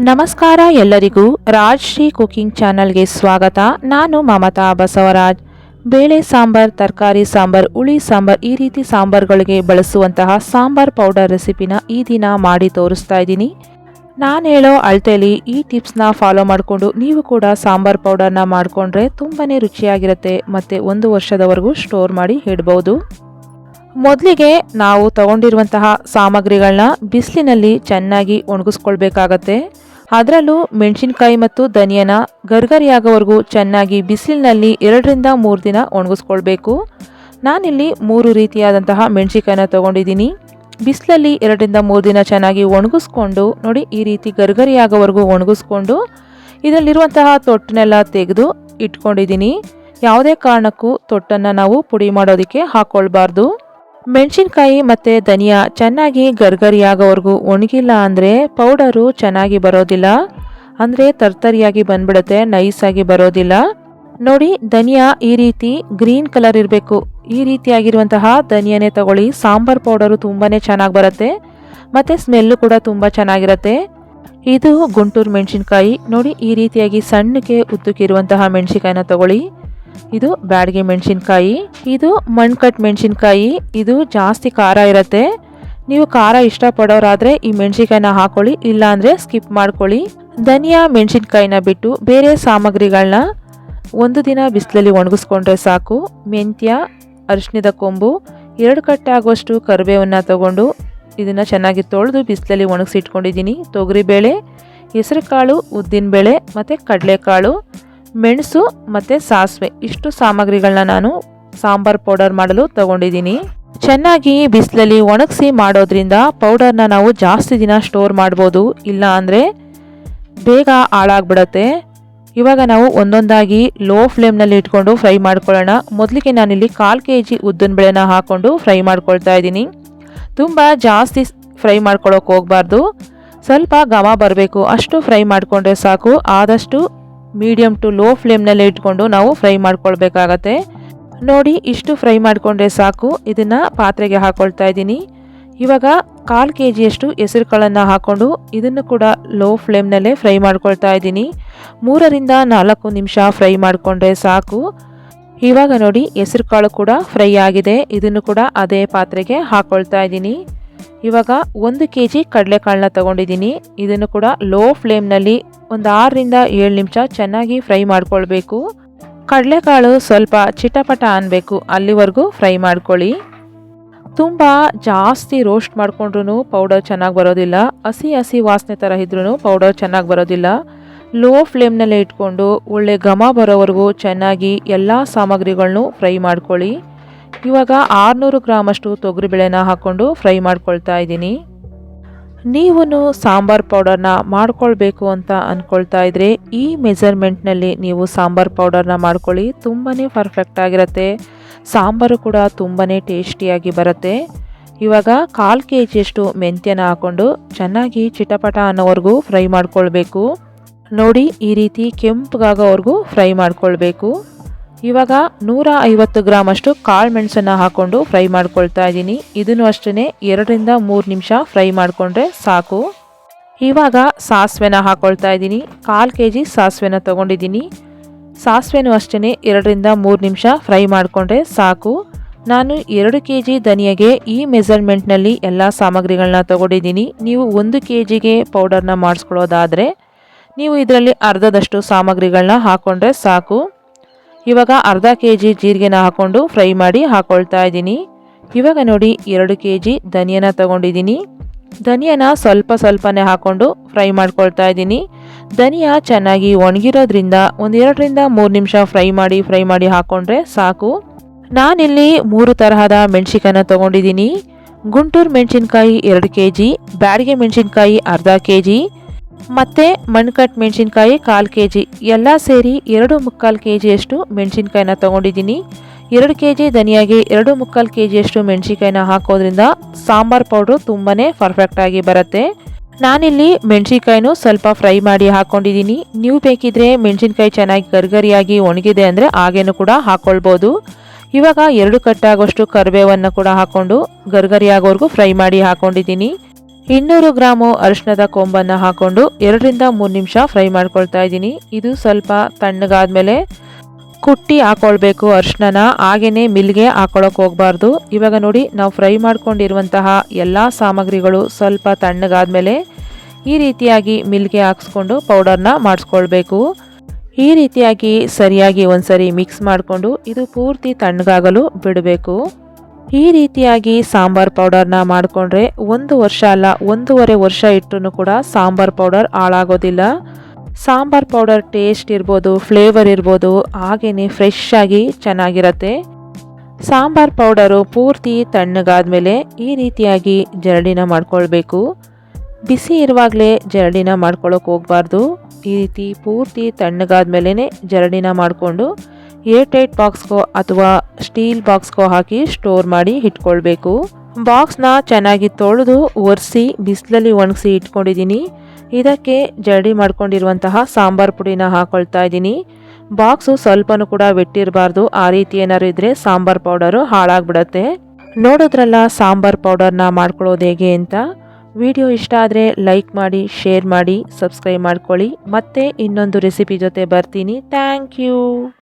ನಮಸ್ಕಾರ ಎಲ್ಲರಿಗೂ ರಾಜ್ ಶ್ರೀ ಕುಕಿಂಗ್ ಚಾನಲ್ಗೆ ಸ್ವಾಗತ. ನಾನು ಮಮತಾ ಬಸವರಾಜ್. ಬೇಳೆ ಸಾಂಬಾರ್, ತರಕಾರಿ ಸಾಂಬಾರ್, ಹುಳಿ ಸಾಂಬಾರ್ ಈ ರೀತಿ ಸಾಂಬಾರ್ಗಳಿಗೆ ಬಳಸುವಂತಹ ಸಾಂಬಾರ್ ಪೌಡರ್ ರೆಸಿಪಿನ ಈ ದಿನ ಮಾಡಿ ತೋರಿಸ್ತಾ ಇದ್ದೀನಿ. ನಾನು ಹೇಳೋ ಅಳತೆಯಲ್ಲಿ ಈ ಟಿಪ್ಸ್ನ ಫಾಲೋ ಮಾಡಿಕೊಂಡು ನೀವು ಕೂಡ ಸಾಂಬಾರ್ ಪೌಡರ್ನ ಮಾಡಿಕೊಂಡ್ರೆ ತುಂಬಾ ರುಚಿಯಾಗಿರುತ್ತೆ ಮತ್ತು ಒಂದು ವರ್ಷದವರೆಗೂ ಸ್ಟೋರ್ ಮಾಡಿ ಇಡ್ಬೋದು. ಮೊದಲಿಗೆ ನಾವು ತಗೊಂಡಿರುವಂತಹ ಸಾಮಗ್ರಿಗಳನ್ನ ಬಿಸಿಲಿನಲ್ಲಿ ಚೆನ್ನಾಗಿ ಒಣಗಿಸ್ಕೊಳ್ಬೇಕಾಗತ್ತೆ. ಅದರಲ್ಲೂ ಮೆಣಸಿನಕಾಯಿ ಮತ್ತು ಧನಿಯನ ಗರ್ಗರಿಯಾಗೋವರೆಗೂ ಚೆನ್ನಾಗಿ ಬಿಸಿಲಿನಲ್ಲಿ ಎರಡರಿಂದ ಮೂರು ದಿನ ಒಣಗಿಸ್ಕೊಳ್ಬೇಕು. ನಾನಿಲ್ಲಿ ಮೂರು ರೀತಿಯಾದಂತಹ ಮೆಣಸಿಕಾಯಿನ ತೊಗೊಂಡಿದ್ದೀನಿ. ಬಿಸಿಲಲ್ಲಿ ಎರಡರಿಂದ ಮೂರು ದಿನ ಚೆನ್ನಾಗಿ ಒಣಗಿಸ್ಕೊಂಡು, ನೋಡಿ ಈ ರೀತಿ ಗರ್ಗರಿಯಾಗೋವರೆಗೂ ಒಣಗಿಸ್ಕೊಂಡು, ಇದರಲ್ಲಿರುವಂತಹ ತೊಟ್ಟನ್ನೆಲ್ಲ ತೆಗೆದು ಇಟ್ಕೊಂಡಿದ್ದೀನಿ. ಯಾವುದೇ ಕಾರಣಕ್ಕೂ ತೊಟ್ಟನ್ನು ನಾವು ಪುಡಿ ಮಾಡೋದಕ್ಕೆ ಹಾಕ್ಕೊಳ್ಬಾರ್ದು. ಮೆಣಸಿನ್ಕಾಯಿ ಮತ್ತು ಧನಿಯಾ ಚೆನ್ನಾಗಿ ಗರ್ಗರಿಯಾಗೋವರೆಗೂ ಒಣಗಿಲ್ಲ ಅಂದರೆ ಪೌಡರು ಚೆನ್ನಾಗಿ ಬರೋದಿಲ್ಲ ಅಂದರೆ ತರ್ತರಿಯಾಗಿ ಬಂದ್ಬಿಡುತ್ತೆ, ನೈಸಾಗಿ ಬರೋದಿಲ್ಲ. ನೋಡಿ, ಧನಿಯಾ ಈ ರೀತಿ ಗ್ರೀನ್ ಕಲರ್ ಇರಬೇಕು. ಈ ರೀತಿಯಾಗಿರುವಂತಹ ಧನಿಯಾನೇ ತಗೊಳ್ಳಿ. ಸಾಂಬಾರ್ ಪೌಡರು ತುಂಬಾ ಚೆನ್ನಾಗಿ ಬರುತ್ತೆ. ಮತ್ತು ಸ್ಮೆಲ್ಲು ಕೂಡ ತುಂಬ ಚೆನ್ನಾಗಿರುತ್ತೆ. ಇದು ಗುಂಟೂರು ಮೆಣಸಿನ್ಕಾಯಿ. ನೋಡಿ, ಈ ರೀತಿಯಾಗಿ ಸಣ್ಣಕ್ಕೆ ಉತ್ತುಕಿರುವಂತಹ ಮೆಣಸಿನ್ಕಾಯಿನ ತಗೊಳ್ಳಿ. ಇದು ಬ್ಯಾಡ್ಗೆ ಮೆಣಸಿನ್ಕಾಯಿ, ಇದು ಮಣ್ಕಟ್ ಮೆಣಸಿನ್ಕಾಯಿ, ಇದು ಜಾಸ್ತಿ ಖಾರ ಇರುತ್ತೆ. ನೀವು ಖಾರ ಇಷ್ಟಪಡೋರಾದರೆ ಈ ಮೆಣಸಿನ್ಕಾಯಿನ ಹಾಕೊಳ್ಳಿ, ಇಲ್ಲಾಂದರೆ ಸ್ಕಿಪ್ ಮಾಡ್ಕೊಳ್ಳಿ. ಧನಿಯಾ ಮೆಣಸಿನ್ಕಾಯಿನ ಬಿಟ್ಟು ಬೇರೆ ಸಾಮಗ್ರಿಗಳನ್ನ ಒಂದು ದಿನ ಬಿಸಿಲಲ್ಲಿ ಒಣಗಿಸ್ಕೊಂಡ್ರೆ ಸಾಕು. ಮೆಂತ್ಯ, ಅರಿಶಿಣದ ಕೊಂಬು, ಎರಡು ಕಟ್ಟಾಗುವಷ್ಟು ಕರಿಬೇವನ್ನು ತಗೊಂಡು ಇದನ್ನು ಚೆನ್ನಾಗಿ ತೊಳೆದು ಬಿಸಿಲಲ್ಲಿ ಒಣಗಿಸಿಟ್ಕೊಂಡಿದ್ದೀನಿ. ತೊಗರಿಬೇಳೆ, ಹೆಸರುಕಾಳು, ಉದ್ದಿನಬೇಳೆ ಮತ್ತು ಕಡಲೆಕಾಳು. ಮೆಣಸು ಮತ್ತು ಸಾಸಿವೆ. ಇಷ್ಟು ಸಾಮಗ್ರಿಗಳನ್ನ ನಾನು ಸಾಂಬಾರ್ ಪೌಡರ್ ಮಾಡಲು ತಗೊಂಡಿದ್ದೀನಿ. ಚೆನ್ನಾಗಿ ಬಿಸಿಲಲ್ಲಿ ಒಣಗಿಸಿ ಮಾಡೋದ್ರಿಂದ ಪೌಡರ್ನ ನಾವು ಜಾಸ್ತಿ ದಿನ ಸ್ಟೋರ್ ಮಾಡ್ಬೋದು. ಇಲ್ಲ ಅಂದರೆ ಬೇಗ ಹಾಳಾಗ್ಬಿಡತ್ತೆ. ಇವಾಗ ನಾವು ಒಂದೊಂದಾಗಿ ಲೋ ಫ್ಲೇಮ್ನಲ್ಲಿ ಇಟ್ಕೊಂಡು ಫ್ರೈ ಮಾಡ್ಕೊಳ್ಳೋಣ. ಮೊದಲಿಗೆ ನಾನಿಲ್ಲಿ ಕಾಲು ಕೆ ಜಿ ಉದ್ದಿನ ಬೇಳೆನ ಹಾಕ್ಕೊಂಡು ಫ್ರೈ ಮಾಡ್ಕೊಳ್ತಾ ಇದ್ದೀನಿ. ತುಂಬ ಜಾಸ್ತಿ ಫ್ರೈ ಮಾಡ್ಕೊಳ್ಳೋಕೆ ಹೋಗಬಾರ್ದು. ಸ್ವಲ್ಪ ಘಮ ಬರಬೇಕು. ಅಷ್ಟು ಫ್ರೈ ಮಾಡಿಕೊಂಡ್ರೆ ಸಾಕು. ಆದಷ್ಟು ಮೀಡಿಯಮ್ ಟು ಲೋ ಫ್ಲೇಮ್ನಲ್ಲೇ ಇಟ್ಕೊಂಡು ನಾವು ಫ್ರೈ ಮಾಡ್ಕೊಳ್ಬೇಕಾಗತ್ತೆ. ನೋಡಿ, ಇಷ್ಟು ಫ್ರೈ ಮಾಡಿಕೊಂಡ್ರೆ ಸಾಕು. ಇದನ್ನು ಪಾತ್ರೆಗೆ ಹಾಕ್ಕೊಳ್ತಾ ಇದ್ದೀನಿ. ಇವಾಗ ಕಾಲು ಕೆ ಜಿಯಷ್ಟು ಹೆಸರು ಕಾಳನ್ನು ಹಾಕ್ಕೊಂಡು ಇದನ್ನು ಕೂಡ ಲೋ ಫ್ಲೇಮ್ನಲ್ಲೇ ಫ್ರೈ ಮಾಡ್ಕೊಳ್ತಾ ಇದ್ದೀನಿ. ಮೂರರಿಂದ ನಾಲ್ಕು ನಿಮಿಷ ಫ್ರೈ ಮಾಡಿಕೊಂಡ್ರೆ ಸಾಕು. ಇವಾಗ ನೋಡಿ ಹೆಸರು ಕಾಳು ಕೂಡ ಫ್ರೈ ಆಗಿದೆ. ಇದನ್ನು ಕೂಡ ಅದೇ ಪಾತ್ರೆಗೆ ಹಾಕ್ಕೊಳ್ತಾ ಇದ್ದೀನಿ. ಇವಾಗ ಒಂದು ಕೆ ಜಿ ಕಡಲೆಕಾಳನ್ನ ತೊಗೊಂಡಿದ್ದೀನಿ. ಇದನ್ನು ಕೂಡ ಲೋ ಫ್ಲೇಮ್ನಲ್ಲಿ ಒಂದು ಆರರಿಂದ ಏಳು ನಿಮಿಷ ಚೆನ್ನಾಗಿ ಫ್ರೈ ಮಾಡ್ಕೊಳ್ಬೇಕು. ಕಡಲೆಕಾಳು ಸ್ವಲ್ಪ ಚಿಟಪಟ ಅನ್ನಬೇಕು ಅಲ್ಲಿವರೆಗೂ ಫ್ರೈ ಮಾಡ್ಕೊಳ್ಳಿ. ತುಂಬ ಜಾಸ್ತಿ ರೋಸ್ಟ್ ಮಾಡಿಕೊಂಡ್ರೂ ಪೌಡರ್ ಚೆನ್ನಾಗಿ ಬರೋದಿಲ್ಲ. ಹಸಿ ಹಸಿ ವಾಸನೆ ಥರ ಇದ್ರೂ ಪೌಡರ್ ಚೆನ್ನಾಗಿ ಬರೋದಿಲ್ಲ. ಲೋ ಫ್ಲೇಮ್ನಲ್ಲೇ ಇಟ್ಕೊಂಡು ಒಳ್ಳೆ ಘಮ ಬರೋವರೆಗೂ ಚೆನ್ನಾಗಿ ಎಲ್ಲ ಸಾಮಗ್ರಿಗಳನ್ನೂ ಫ್ರೈ ಮಾಡ್ಕೊಳ್ಳಿ. ಇವಾಗ ಆರುನೂರು ಗ್ರಾಮಷ್ಟು ತೊಗರಿಬೇಳೆನ ಹಾಕ್ಕೊಂಡು ಫ್ರೈ ಮಾಡ್ಕೊಳ್ತಾ ಇದ್ದೀನಿ. ನೀವು ಸಾಂಬಾರ್ ಪೌಡರ್ನ ಮಾಡ್ಕೊಳ್ಬೇಕು ಅಂತ ಅಂದ್ಕೊಳ್ತಾ ಇದ್ರೆ ಈ ಮೆಜರ್ಮೆಂಟ್ನಲ್ಲಿ ನೀವು ಸಾಂಬಾರ್ ಪೌಡರ್ನ ಮಾಡ್ಕೊಳ್ಳಿ ತುಂಬಾ ಪರ್ಫೆಕ್ಟ್ ಆಗಿರುತ್ತೆ. ಸಾಂಬಾರು ಕೂಡ ತುಂಬಾ ಟೇಸ್ಟಿಯಾಗಿ ಬರುತ್ತೆ. ಇವಾಗ ಕಾಲು ಕೆ ಜಿಯಷ್ಟು ಮೆಂತ್ಯನ ಹಾಕ್ಕೊಂಡು ಚೆನ್ನಾಗಿ ಚಿಟಪಟ ಅನ್ನೋವರೆಗೂ ಫ್ರೈ ಮಾಡ್ಕೊಳ್ಬೇಕು. ನೋಡಿ ಈ ರೀತಿ ಕೆಂಪಗಾಗೋವರೆಗೂ ಫ್ರೈ ಮಾಡ್ಕೊಳ್ಬೇಕು. ಇವಾಗ ನೂರ ಐವತ್ತು ಗ್ರಾಮ್ ಅಷ್ಟು ಕಾಳು ಮೆಣಸನ್ನು ಹಾಕ್ಕೊಂಡು ಫ್ರೈ ಮಾಡ್ಕೊಳ್ತಾ ಇದ್ದೀನಿ. ಇದನ್ನು ಅಷ್ಟೇ ಎರಡರಿಂದ ಮೂರು ನಿಮಿಷ ಫ್ರೈ ಮಾಡಿಕೊಂಡ್ರೆ ಸಾಕು. ಇವಾಗ ಸಾಸಿವೆನ ಹಾಕೊಳ್ತಾ ಇದ್ದೀನಿ. ಕಾಲು ಕೆ ಜಿ ಸಾಸಿವೆನ ತೊಗೊಂಡಿದ್ದೀನಿ. ಸಾಸಿವೆನು ಅಷ್ಟೇ ಎರಡರಿಂದ ಮೂರು ನಿಮಿಷ ಫ್ರೈ ಮಾಡಿಕೊಂಡ್ರೆ ಸಾಕು. ನಾನು ಎರಡು ಕೆ ಜಿ ಧನಿಯಾಗೆ ಈ ಮೆಸರ್ಮೆಂಟ್ನಲ್ಲಿ ಎಲ್ಲ ಸಾಮಗ್ರಿಗಳನ್ನ ತೊಗೊಂಡಿದ್ದೀನಿ. ನೀವು ಒಂದು ಕೆ ಜಿಗೆ ಪೌಡರ್ನ ಮಾಡಿಸ್ಕೊಳ್ಳೋದಾದರೆ ನೀವು ಇದರಲ್ಲಿ ಅರ್ಧದಷ್ಟು ಸಾಮಗ್ರಿಗಳನ್ನ ಹಾಕ್ಕೊಂಡ್ರೆ ಸಾಕು. ಇವಾಗ ಅರ್ಧ ಕೆ ಜಿ ಜೀರಿಗೆನ ಹಾಕ್ಕೊಂಡು ಫ್ರೈ ಮಾಡಿ ಹಾಕ್ಕೊಳ್ತಾ ಇದ್ದೀನಿ. ಇವಾಗ ನೋಡಿ ಎರಡು ಕೆ ಜಿ ಧನಿಯನ ತಗೊಂಡಿದ್ದೀನಿ. ಧನಿಯನ ಸ್ವಲ್ಪ ಸ್ವಲ್ಪನೇ ಹಾಕ್ಕೊಂಡು ಫ್ರೈ ಮಾಡ್ಕೊಳ್ತಾ ಇದ್ದೀನಿ. ಧನಿಯಾ ಚೆನ್ನಾಗಿ ಒಣಗಿರೋದ್ರಿಂದ ಒಂದು ಎರಡರಿಂದ ಮೂರು ನಿಮಿಷ ಫ್ರೈ ಮಾಡಿ ಫ್ರೈ ಮಾಡಿ ಹಾಕ್ಕೊಂಡ್ರೆ ಸಾಕು. ನಾನಿಲ್ಲಿ ಮೂರು ತರಹದ ಮೆಣಸಿನ್ಕಾಯಿನ ತಗೊಂಡಿದ್ದೀನಿ. ಗುಂಟೂರು ಮೆಣಸಿನ್ಕಾಯಿ ಎರಡು ಕೆ ಜಿ ಬ್ಯಾಡಿಗೆ ಮೆಣಸಿನ್ಕಾಯಿ ಅರ್ಧ ಕೆ ಜಿ ಮತ್ತು ಮಣ್ಕಟ್ ಮೆಣಸಿನ್ಕಾಯಿ ಕಾಲು ಕೆ ಜಿ ಎಲ್ಲ ಸೇರಿ ಎರಡು ಮುಕ್ಕಾಲು ಕೆ ಜಿಯಷ್ಟು ಮೆಣಸಿನ್ಕಾಯಿನ ತೊಗೊಂಡಿದ್ದೀನಿ. ಎರಡು ಕೆ ಜಿ ಧನಿಯಾಗೆ ಎರಡು ಮುಕ್ಕಾಲು ಕೆ ಜಿಯಷ್ಟು ಮೆಣಸಿನ್ಕಾಯಿನ ಹಾಕೋದ್ರಿಂದ ಸಾಂಬಾರ್ ಪೌಡ್ರು ತುಂಬಾ ಪರ್ಫೆಕ್ಟಾಗಿ ಬರುತ್ತೆ. ನಾನಿಲ್ಲಿ ಮೆಣಸಿನ್ಕಾಯಿನೂ ಸ್ವಲ್ಪ ಫ್ರೈ ಮಾಡಿ ಹಾಕ್ಕೊಂಡಿದ್ದೀನಿ ನೀವು ಬೇಕಿದ್ರೆ ಮೆಣಸಿನ್ಕಾಯಿ ಚೆನ್ನಾಗಿ ಗರ್ಗರಿಯಾಗಿ ಒಣಗಿದೆ ಅಂದರೆ ಹಾಗೇನು ಕೂಡ ಹಾಕ್ಕೊಳ್ಬೋದು ಇವಾಗ ಎರಡು ಕಟ್ಟಾಗೋಷ್ಟು ಕರಿಬೇವನ್ನು ಕೂಡ ಹಾಕ್ಕೊಂಡು ಗರ್ಗರಿಯಾಗೋವರೆಗೂ ಫ್ರೈ ಮಾಡಿ ಹಾಕ್ಕೊಂಡಿದ್ದೀನಿ ಇನ್ನೂರು ಗ್ರಾಮು ಅರಿಶಿಣದ ಕೊಂಬನ್ನು ಹಾಕೊಂಡು ಎರಡರಿಂದ ಮೂರು ನಿಮಿಷ ಫ್ರೈ ಮಾಡ್ಕೊಳ್ತಾ ಇದ್ದೀನಿ. ಇದು ಸ್ವಲ್ಪ ತಣ್ಣಗಾದ್ಮೇಲೆ ಕುಟ್ಟಿ ಹಾಕೊಳ್ಬೇಕು ಅರಿಶಿಣನ. ಹಾಗೆಯೇ ಮಿಲ್ಗೆ ಹಾಕೊಳ್ಳೋಕೆ ಹೋಗಬಾರ್ದು. ಇವಾಗ ನೋಡಿ, ನಾವು ಫ್ರೈ ಮಾಡ್ಕೊಂಡಿರುವಂತಹ ಎಲ್ಲ ಸಾಮಗ್ರಿಗಳು ಸ್ವಲ್ಪ ತಣ್ಣಗಾದ್ಮೇಲೆ ಈ ರೀತಿಯಾಗಿ ಮಿಲ್ಗೆ ಹಾಕ್ಸ್ಕೊಂಡು ಪೌಡರ್ನ ಮಾಡಿಸ್ಕೊಳ್ಬೇಕು. ಈ ರೀತಿಯಾಗಿ ಸರಿಯಾಗಿ ಒಂದ್ಸರಿ ಮಿಕ್ಸ್ ಮಾಡಿಕೊಂಡು ಇದು ಪೂರ್ತಿ ತಣ್ಣಗಾಗಲು ಬಿಡಬೇಕು. ಈ ರೀತಿಯಾಗಿ ಸಾಂಬಾರ್ ಪೌಡರ್ನ ಮಾಡಿಕೊಂಡ್ರೆ ಒಂದು ವರ್ಷ ಅಲ್ಲ, ಒಂದೂವರೆ ವರ್ಷ ಇಟ್ಟರೂ ಕೂಡ ಸಾಂಬಾರ್ ಪೌಡರ್ ಹಾಳಾಗೋದಿಲ್ಲ. ಸಾಂಬಾರ್ ಪೌಡರ್ ಟೇಸ್ಟ್ ಇರ್ಬೋದು, ಫ್ಲೇವರ್ ಇರ್ಬೋದು, ಹಾಗೇನೆ ಫ್ರೆಶ್ ಆಗಿ ಚೆನ್ನಾಗಿರತ್ತೆ. ಸಾಂಬಾರ್ ಪೌಡರು ಪೂರ್ತಿ ತಣ್ಣಗಾದ್ಮೇಲೆ ಈ ರೀತಿಯಾಗಿ ಜರಡಿನ ಮಾಡ್ಕೊಳ್ಬೇಕು. ಬಿಸಿ ಇರುವಾಗಲೇ ಜರಡಿನ ಮಾಡ್ಕೊಳ್ಳೋಕೆ ಹೋಗಬಾರ್ದು. ಈ ರೀತಿ ಪೂರ್ತಿ ತಣ್ಣಗಾದ್ಮೇಲೆ ಜರಡಿನ ಮಾಡಿಕೊಂಡು ಏರ್ ಟೈಟ್ ಬಾಕ್ಸ್ಗೋ ಅಥವಾ ಸ್ಟೀಲ್ ಬಾಕ್ಸ್ಗೋ ಹಾಕಿ ಸ್ಟೋರ್ ಮಾಡಿ ಇಟ್ಕೊಳ್ಬೇಕು. ಬಾಕ್ಸ್ನ ಚೆನ್ನಾಗಿ ತೊಳೆದು ಒರೆಸಿ ಬಿಸಿಲಲ್ಲಿ ಒಣಗಿಸಿ ಇಟ್ಕೊಂಡಿದ್ದೀನಿ. ಇದಕ್ಕೆ ಜಡಿ ಮಾಡ್ಕೊಂಡಿರುವಂತಹ ಸಾಂಬಾರ್ ಪುಡಿನ ಹಾಕೊಳ್ತಾ ಇದ್ದೀನಿ. ಬಾಕ್ಸು ಸ್ವಲ್ಪನೂ ಕೂಡ ವೆಟ್ಟಿರಬಾರ್ದು. ಆ ರೀತಿ ಏನಾದ್ರು ಇದ್ರೆ ಸಾಂಬಾರ್ ಪೌಡರು ಹಾಳಾಗ್ಬಿಡತ್ತೆ. ನೋಡೋದ್ರಲ್ಲ ಸಾಂಬಾರ್ ಪೌಡರ್ನ ಮಾಡ್ಕೊಳ್ಳೋದು ಹೇಗೆ ಅಂತ. ವಿಡಿಯೋ ಇಷ್ಟ ಆದರೆ ಲೈಕ್ ಮಾಡಿ, ಶೇರ್ ಮಾಡಿ, ಸಬ್ಸ್ಕ್ರೈಬ್ ಮಾಡ್ಕೊಳ್ಳಿ. ಮತ್ತೆ ಇನ್ನೊಂದು ರೆಸಿಪಿ ಜೊತೆ ಬರ್ತೀನಿ. Thank you.